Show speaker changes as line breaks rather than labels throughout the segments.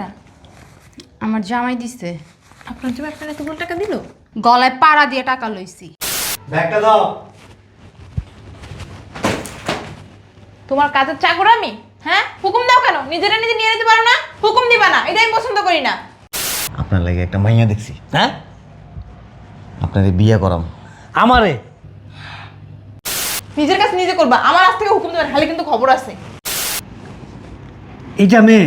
টাকা?
আমার জামাই দিছে।
আপনার জন্য আপনার এতগুলো টাকা দিল?
গলায় পাড়া দিয়ে টাকা লইছি।
ব্যাগটা দাও।
তোমার কাজের চাকর আমি? হ্যাঁ? হুকুম দাও কেন? নিজেরা নিজে নিয়ে নিতে পারো না? হুকুম দিবা না? এটা আমি পছন্দ করি না।
আপনার লাগে একটা মাইয়া দেখছি। হ্যাঁ? আপনাদের বিয়ে করাম।
আমারে?
নিজের কাছে নিজে করবা। আমার আজ থেকে হুকুম দেবেন খালি কিন্তু খবর আছে।
এইটা মেয়ে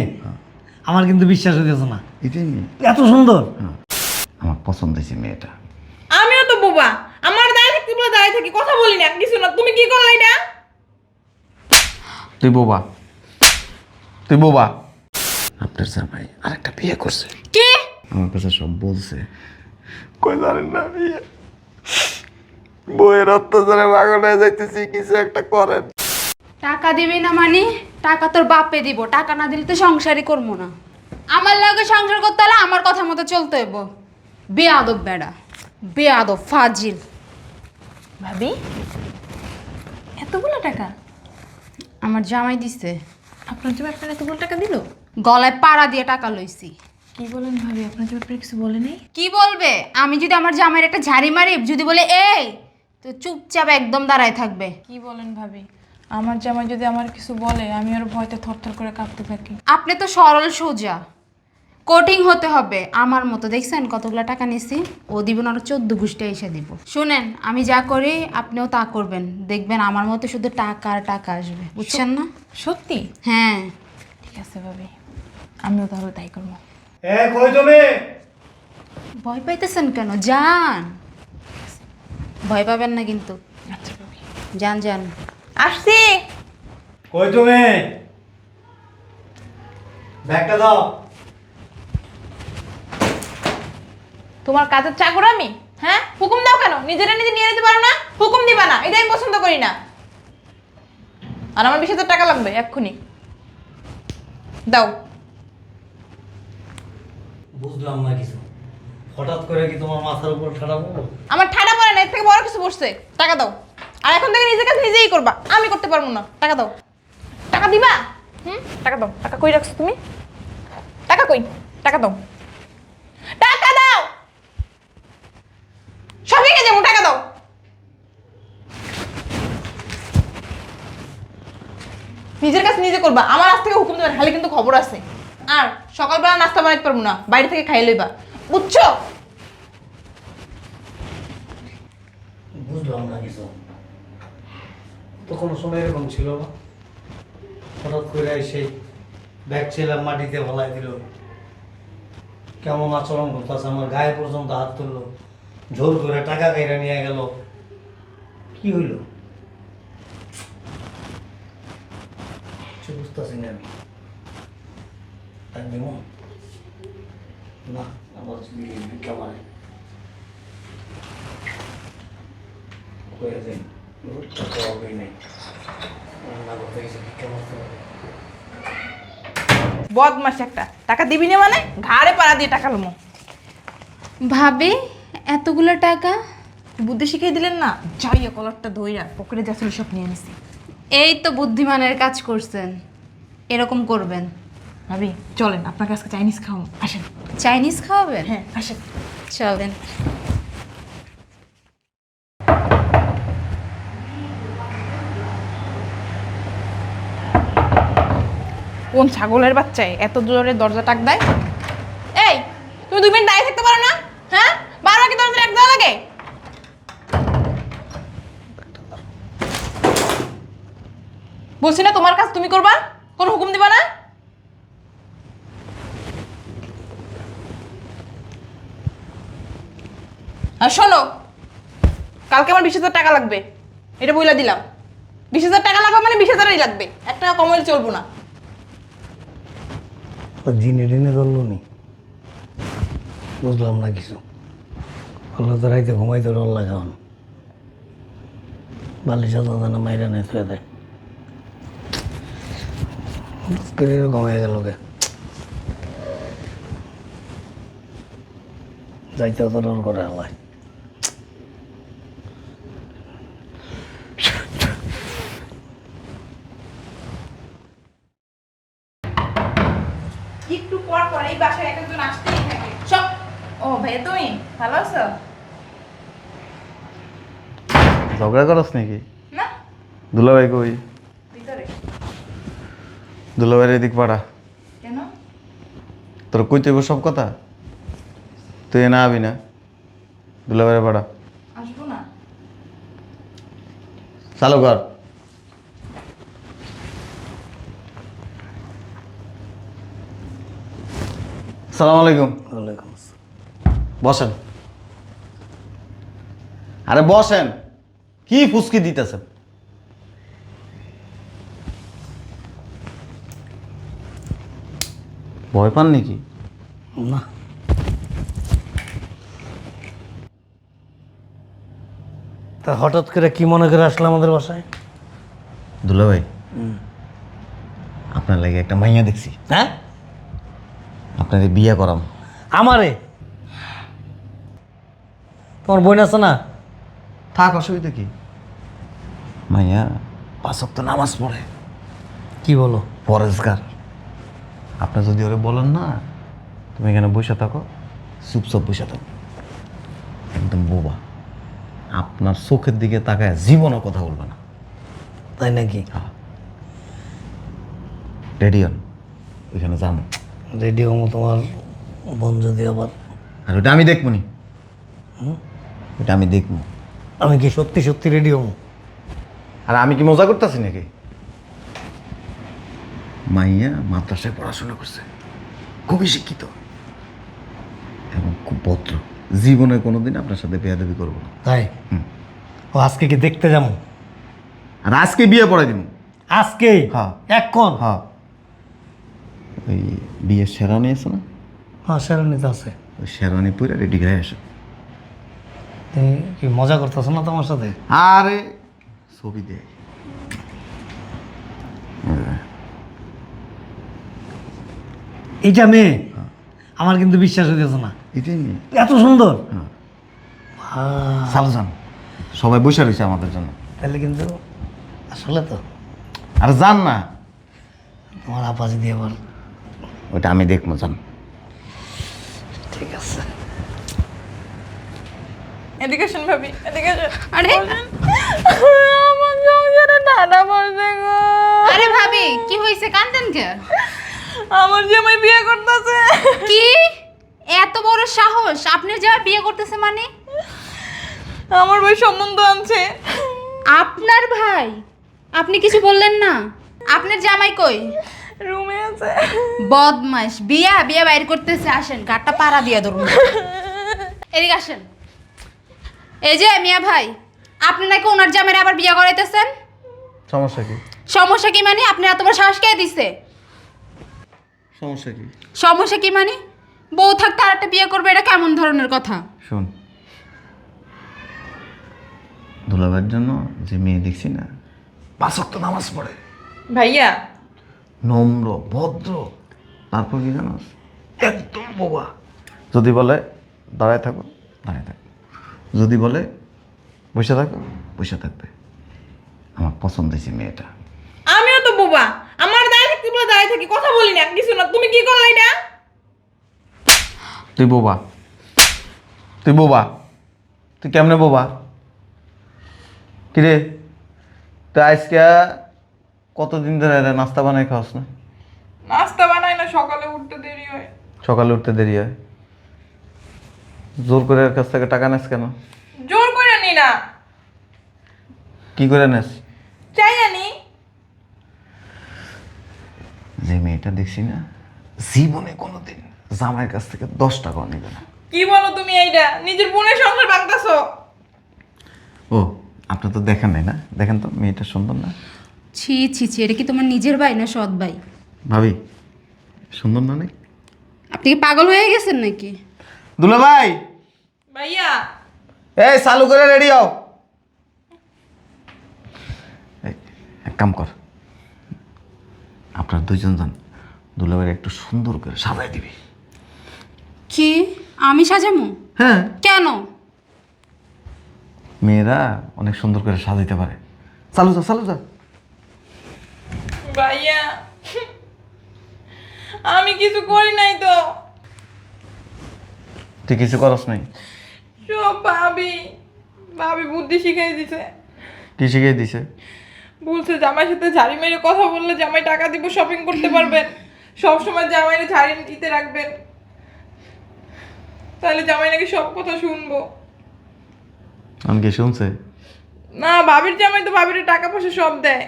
আমার কিন্তু বিশ্বাস হইতেছে না।
এটাই।
এত সুন্দর।
আমার পছন্দ হয়েছে মেয়েটা।
আমিও তো বোবা। আমার দাঁড়িয়ে থাকতে বলে দাঁড়িয়ে থাকি কথা বলি না কিছু না। তুমি কি করলে না
তুই বোবা। তুই বোবা। আপনার জামাই আরেকটা বিয়ে করছে।
কি?
আমার কাছে সব বলছে। কই জানেন না বিয়ে? বইয়ের অত্যাচারে হয়ে যাইতেছি কিছু একটা করেন।
টাকা দিবি না মানে? টাকা তোর বাপে দিব। টাকা না দিলে তো সংসারই করব না। আমার লাগে সংসার করতে হলে আমার কথা মতো চলতে হইব। বেয়াদব বেড়া। বেয়াদব ফাজিল।
ভাবি এতগুলো টাকা?
আমার জামাই দিছে।
আপনার জন্য আপনার এতগুলো টাকা দিল?
গলায় পাড়া দিয়ে টাকা লইছি।
কি বলেন ভাবি আপনার জন্য আপনার কিছু বলে নেই?
কি বলবে? আমি যদি আমার জামাইয়ের একটা ঝাড়ি মারি যদি বলে এই তো চুপচাপ একদম দাঁড়ায় থাকবে।
কি বলেন ভাবি? আমার জামাই যদি আমার কিছু বলে আমি ওর ভয়তে থরথর করে কাঁপতে থাকি।
আপনি তো সরল সোজা। কোটিং হতে হবে আমার মতো। দেখছেন কতগুলো টাকা নিছি? ও দিবেন আরও চোদ্দ গোষ্ঠী এসে দিব। শুনেন আমি যা করি আপনিও তা করবেন। দেখবেন আমার মতো শুধু টাকা আর টাকা আসবে। বুঝছেন না?
সত্যি?
হ্যাঁ।
ঠিক আছে ভাবি আমিও তাহলে তাই করব।
এ কই তুমি?
ভয় পাইতেছেন কেন? যান। ভয় পাবেন না কিন্তু।
আচ্ছা ভাবি।
যান যান।
আসছি।
কই তুমি? ব্যাগটা দাও।
তোমার কাজের চাকর আমি? হ্যাঁ? হুকুম দাও কেন? নিজেরা নিজে নিয়ে নিতে পারো না? হুকুম দিবা না? এটা আমি পছন্দ করি না। আর আমার বিশ হাজার টাকা লাগবে এক্ষুনি। দাও।
বুঝলাম না কিছু। হঠাৎ করে কি তোমার মাথার উপর ঠাড়া পড়ল?
আমার ঠাডা পড়ে না এর থেকে বড় কিছু বসছে টাকা দাও। আর এখন থেকে নিজের কাছে নিজেই করবা। আমি করতে পারব না। টাকা দাও। টাকা দিবা? হুম? টাকা দাও। টাকা কই রাখছো তুমি? টাকা কই? টাকা দাও। টাকা দাও! সবই কে যাব টাকা দাও। নিজের কাছে নিজে করবা। আমার আজ থেকে হুকুম দেবেন, খালি কিন্তু খবর আছে। আর সকালবেলা নাস্তা বানাইতে পারব না। বাইরে থেকে খাই লইবা। বুঝছ?
বুঝলাম না কিছু। তো কোনো সময় এরকম ছিল না। হঠাৎ করে এসে ব্যাগ ছিলাম মাটিতে ফেলাই দিল। কেমন আচরণ করতেছে, আমার গায়ে পর্যন্ত হাত তুললো। জোর করে টাকা কাইরা নিয়ে গেল। কি হইল? বুঝতেছি না আমি। দিব না আমার ভিক্ষা মানে হয়ে যায়। টাকা হবেই নাই রান্না করতে গেছে ভিক্ষা মারতে হবে
বদমাস একটা। টাকা দিবি না মানে? ঘাড়ে পাড়া দিয়ে টাকা লমো।
ভাবি এতগুলো টাকা?
বুদ্ধি শিখিয়ে দিলেন না? যাইয়া কলারটা ধইরা পকেটে যাচ্ছিল সব নিয়ে নিছি।
এই তো বুদ্ধিমানের কাজ করছেন। এরকম করবেন।
ভাবি চলেন আপনার কাছে চাইনিজ খাওয়াবো। আসেন।
চাইনিজ খাওয়াবেন?
হ্যাঁ আসেন।
চলেন।
কোন ছাগলের বাচ্চায় এত জোরে দরজা টাক দেয়? এই, তুমি দুই মিনিট দাঁড়িয়ে থাকতে পারো না? হ্যাঁ? বারবার কি দরজা টাক দেওয়া লাগে? বলছি না তোমার কাজ তুমি করবা? কোনো হুকুম দিবা না? আর শোনো, কালকে আমার বিশ হাজার টাকা লাগবে। এটা বইলা দিলাম। বিশ হাজার টাকা লাগবে মানে বিশ হাজারই লাগবে। এক টাকা চলবো না।
জিনে টিনে ধরলো নি। বুঝলাম না কিছু। আল্লাহ তো রাইতে ঘুমাইতে ডর লাগে এখন বালিশা দাদা মাইরা নেই থুয়ে দেয়। হয়ে গেল গে। যাইতে তো ডর করে আল্লাহ
একটু পর পর এই বাসায় এক একজন আসতেই থাকে সব ও ভাইয়া তুমি ভালো আছো?
ঝগড়া করস নাকি?
না।
দুলাভাই কই?
ভিতরে।
দুলাভাইয়ের এদিক পাড়া।
কেন?
তোর কইতে হইব সব কথা? তুই না আবি না। দুলাভাইয়ের পাড়া।
আসব না।
চালু কর। সালাম আলাইকুম।
ওয়ালাইকুম আসসালাম।
বসেন। আরে বসেন কি ফুসকি দিতেছেন? ভয় পান নাকি?
না। তা হঠাৎ করে কি মনে করে আসলে আমাদের বাসায়?
দুলাভাই আপনার লাগে একটা মাইয়া দেখছি।
হ্যাঁ?
আপনাদের বিয়ে করাম।
আমারে? তোমার বোন আছে না?
থাক অসুবিধা কি? মাইয়া পাঁচক তো নামাজ পড়ে।
কি বলো?
পরেশগার আপনি যদি ওরে বলেন না তুমি এখানে বসে থাকো চুপচাপ বসে থাকো। একদম বোবা। আপনার চোখের দিকে তাকায় জীবনও কথা বলবে না।
তাই নাকি?
রেডিয়ন ওইখানে যান।
রেডিও তোমার বোন যদি আবার
আর ওটা আমি দেখব নি। ওটা আমি দেখব।
আমি কি সত্যি সত্যি রেডিও
আর আমি কি মজা করতেছি নাকি? মাইয়া মাদ্রাসায় পড়াশোনা করছে। খুবই শিক্ষিত। এবং খুব ভদ্র। জীবনে কোনোদিন আপনার সাথে বেয়াদবি করব না।
তাই? ও আজকে কি দেখতে যাব?
আর আজকে বিয়ে পড়াই দিব।
আজকে?
হ্যাঁ।
এক্ষণ
হ্যাঁ। ওই বিয়ের শেরানি আছে না?
হ্যাঁ সেরানি তো আছে।
ওই শেরানি পুরে রেডি হয়ে আসে।
তুমি কি মজা করতেছো না তোমার সাথে?
আরে ছবি দেয়
এইটা মেয়ে? আমার কিন্তু বিশ্বাস হইতেছে না।
এটাই
এত সুন্দর?
হ্যাঁ। সাবধান সবাই বসে রয়েছে আমাদের জন্য।
তাহলে কিন্তু আসলে তো।
আর যান না।
তোমার আপা যদি আবার
ওটা আমি দেখব যান
ঠিক আছে।
এদিকে শুন ভাবি। এদিকে
আরে।
আমার সংসারে ঠান্ডা পড়ছে গো।
আরে ভাবি কি হয়েছে কান্দেন কে?
আমার জামাই বিয়ে করতেছে।
কি? এত বড় সাহস? আপনার যাওয়া বিয়ে করতেছে মানে?
আমার ভাই সম্বন্ধ আনছে।
আপনার ভাই? আপনি কিছু বললেন না? আপনার জামাই কই?
রুমে আছে।
বদমাস বিয়া বিয়া বাইর করতেছে। আসেন গাটটা পাড়া দিয়া ধরুন। এদিকে আসেন। এই যে মিয়া ভাই আপনি নাকি ওনার জামাইরে আবার বিয়া করাইতেছেন?
সমস্যা কি?
সমস্যা কি মানে? আপনি এত বড় সাহস কে দিছে?
সমস্যা কি?
সমস্যা কি মানে? বউ থাকতে আর একটা বিয়ে করবে এটা কেমন ধরনের কথা?
শোন দুলাভাইয়ের জন্য যে মেয়ে দেখছি না পাঁচক তো নামাজ পড়ে।
ভাইয়া।
নম্র ভদ্র। তারপর কি জানোস? একদম বোবা। যদি বলে দাঁড়ায় থাকো দাঁড়ায় থাকো। যদি বলে বসে থাকো বসে থাকবে। আমার পছন্দ হয়েছে মেয়েটা।
আমিও তো বোবা। আমার দাঁড়িয়ে থাকতে বলে দাঁড়িয়ে থাকি কথা বলি না কিছু না। তুমি কি করলে এটা?
তুই বোবা। তুই বোবা। তুই কেমনে বোবা? কিরে? তুই আজকে কতদিন ধরে নাস্তা বানাই খাওয়াস না?
নাস্তা বানাই না সকালে উঠতে দেরি হয়।
সকালে উঠতে দেরি হয়? জোর করে এর কাছ থেকে টাকা নেস কেন?
জোর করে নি না।
কি করে নেস?
চাই জানি
যে মেয়েটা দেখছি না জীবনে কোনোদিন জামাইয়ের কাছ থেকে দশ টাকাও নেবে না।
কি বলো তুমি এইটা? নিজের বোনের সংসার ভাঙতেছো।
ও আপনি তো দেখেন নাই না? দেখেন তো মেয়েটা সুন্দর না?
ছি ছি ছি এটা কি তোমার নিজের ভাই না সৎ ভাই?
ভাবি সুন্দর না নাকি
আপনি কি পাগল হয়ে গেছেন নাকি?
দুলা ভাই।
ভাইয়া।
এই চালু করে রেডি হও। এক কাম কর। আপনার দুইজন যান। দুলাভাইয়ের একটু সুন্দর করে সাজাই দিবি।
কি? আমি সাজামু?
হ্যাঁ।
কেন?
মেয়েরা অনেক সুন্দর করে সাজাইতে পারে। চালু যা চালু যা।
ভাইয়া আমি কিছু করি নাই তো।
তুই কিছু করস নাই?
সব ভাবি ভাবি বুদ্ধি শিখাই দিছে।
কি শিখিয়ে দিছে?
বলছে জামাইয়ের সাথে ঝাড়ি মেরে কথা বললে জামাই টাকা দিব শপিং করতে পারবেন। সব সময় জামাইয়ের ঝাড়ি দিতে রাখবেন। তাহলে জামাই নাকি সব কথা শুনব।
আমি কি শুনছে?
না ভাবির জামাই তো ভাবির টাকা পয়সা সব দেয়।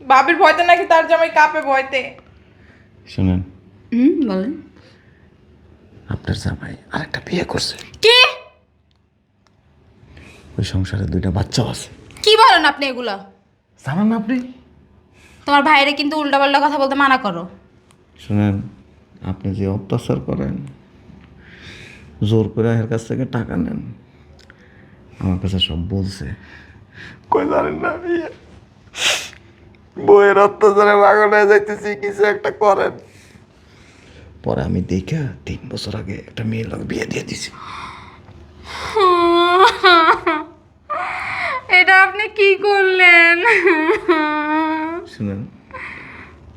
ভাবির ভয়তে নাকি তার জামাই কাঁপে ভয়তে।
শুনেন।
হুম বলেন।
আপনার জামাই আরেকটা বিয়ে করছে।
কি?
ওই সংসারে দুইটা বাচ্চাও আছে।
কি বলেন আপনি এগুলো?
জানেন না আপনি?
তোমার ভাইরে কিন্তু উল্টাপাল্টা কথা বলতে মানা করো।
শুনেন আপনি যে অত্যাচার করেন জোর করে এর কাছ থেকে টাকা নেন আমার কাছে সব বলছে। কই জানেন না বইয়ের অত্যাচারে হয়ে যাইতেছি কিছু একটা করেন। পরে আমি দেখে তিন বছর আগে একটা মেয়ের লোক বিয়ে দিয়ে দিছি।
এটা আপনি কি করলেন?
শুনেন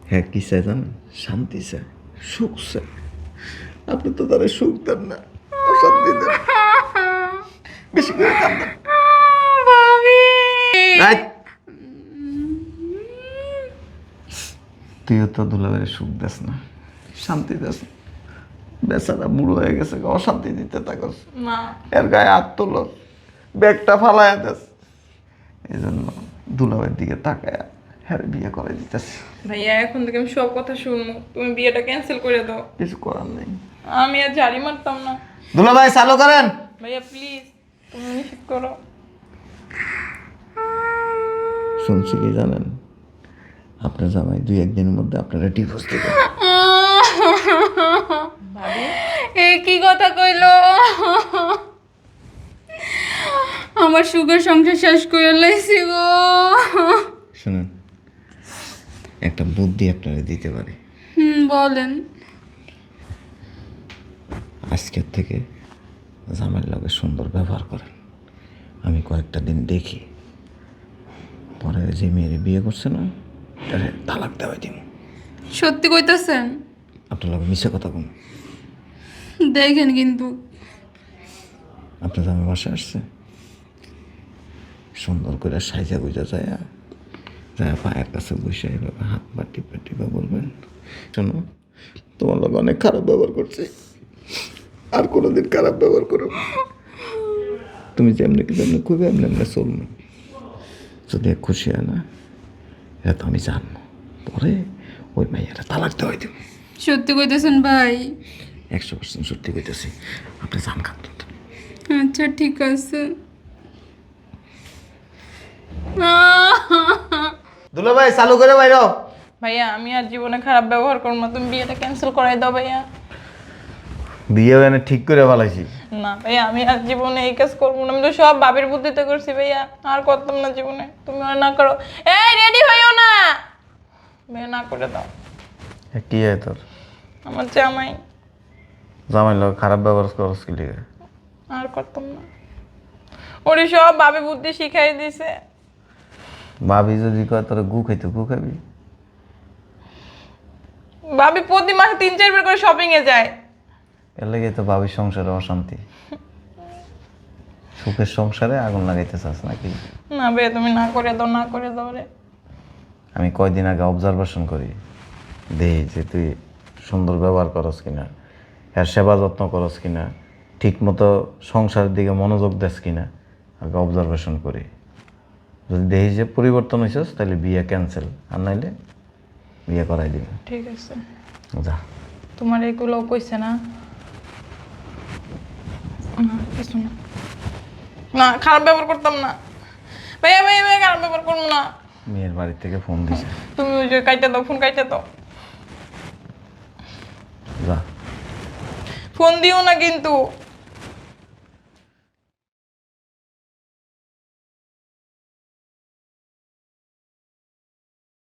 হ্যাঁ কি চাই জানেন? শান্তি চাই সুখ চাই। আপনি তো তারা সুখ দেন না অশান্তি দেন। বেশি করে কান্দেন। তুইও তো দুলাবের সুখ দেস না। শান্তি দেস না বেচারা বুড়ো হয়ে গেছে অশান্তি দিতে থাকস
না
এর গায়ে হাত তোল ব্যাগটা ফালায় দেস। এই জন্য দুলাবের দিকে তাকায় হ্যাঁ বিয়ে করে দিতেছি।
ভাইয়া এখন থেকে আমি সব কথা শুনব। তুমি বিয়েটা ক্যান্সেল করে দাও।
কিছু করার নেই।
আমি আর ঝাড়ি মারতাম না।
দুলাভাই চালু করেন।
ভাইয়া প্লিজ তুমি নিষেধ করো।
শুনছি কি জানেন? আপনার জামাই দুই একদিনের মধ্যে আপনারা ডিভোর্স দেবেন
ভাবি
এ কি কথা কইলো। আমার সুখের সংসার শেষ করে লাইছি গো।
শুনুন একটা বুদ্ধি আপনারা দিতে পারি।
হুম বলেন।
আজকের থেকে জামাইয়ের লগে সুন্দর ব্যবহার করেন। আমি কয়েকটা দিন দেখি। পরে যে মেয়ের বিয়ে করছে না তারে তালাক দেওয়াই দিব
সত্যি কইতাছেন?
আপনার লগে মিশে কথা কম
দেখেন কিন্তু।
আপনার জামাই বাসা আসছে? সুন্দর করে সাইজা গুজা যায় যায় পায়ের কাছে বসে এভাবে হাত বা টিপে টিপে বলবেন শোনো তোমার লোক অনেক খারাপ ব্যবহার করছে। আর কোনোদিন খারাপ ব্যবহার করো। তুমি যেমনি কি যেমনি খুবই এমনি এমনি চলবে। যদি খুশি হয় না এটা তো আমি জানব। পরে ওই মাইয়াটা তালাক দেওয়াই দেবো।
সত্যি কইতেছেন ভাই।
একশো পার্সেন্ট সত্যি কইতেছি। আপনি জান খান
আচ্ছা ঠিক আছে।
দুলো ভাই চালু করে বাইরো
ভাইয়া আমি আর জীবনে খারাপ ব্যবহার করব না। তুমি বিয়েটা ক্যান্সেল করাই দাও ভাইয়া।
বিয়ে এনে ঠিক করে ফেলাইছি।
না ভাইয়া আমি আর জীবনে এই কাজ করব না। আমি তো সব বাবির বুদ্ধিতে করছি ভাইয়া। আর করতাম না জীবনে। তুমি আর না করো। এই রেডি হইও না। ভাইয়া না করে দাও।
কি হয় তোর?
আমার জামাই।
জামাই লোক খারাপ ব্যবহার করস কি লিগে?
আর করতাম না। ওরে সব বাবি বুদ্ধি শিখাই দিছে।
ভাবি যদি কয় তোর গু খাইতে গু খাবি?
বাবি প্রতি মাসে তিন চারবার করে শপিং এ যায়।
এর লেগে তো ভাবির সংসারে অশান্তি। সুখের সংসারে আগুন লাগাইতে চাস নাকি?
না বে তুমি না করে দাও না করে দাও রে।
আমি কয়দিন আগে অবজারভেশন করি। দেখি যে তুই সুন্দর ব্যবহার করস কিনা। এর সেবা যত্ন করস কিনা ঠিক মতো সংসারের দিকে মনোযোগ দেস কিনা আগে অবজারভেশন করি। যদি দেখি যে পরিবর্তন হয়েছিস তাহলে বিয়ে ক্যান্সেল আর নাইলে বিয়ে করাই দিবি।
ঠিক আছে।
যা।
তোমার এগুলো কইছে না? না, কিছু না। না খারাপ ব্যবহার করতাম না। ভাইয়া ভাইয়া ভাইয়া খারাপ ব্যবহার করব না।
মেয়ের বাড়ি থেকে ফোন দিছে।
তুমি ওই যে কাইটে দাও ফোন কাইটে দাও
যা
ফোন দিও না কিন্তু।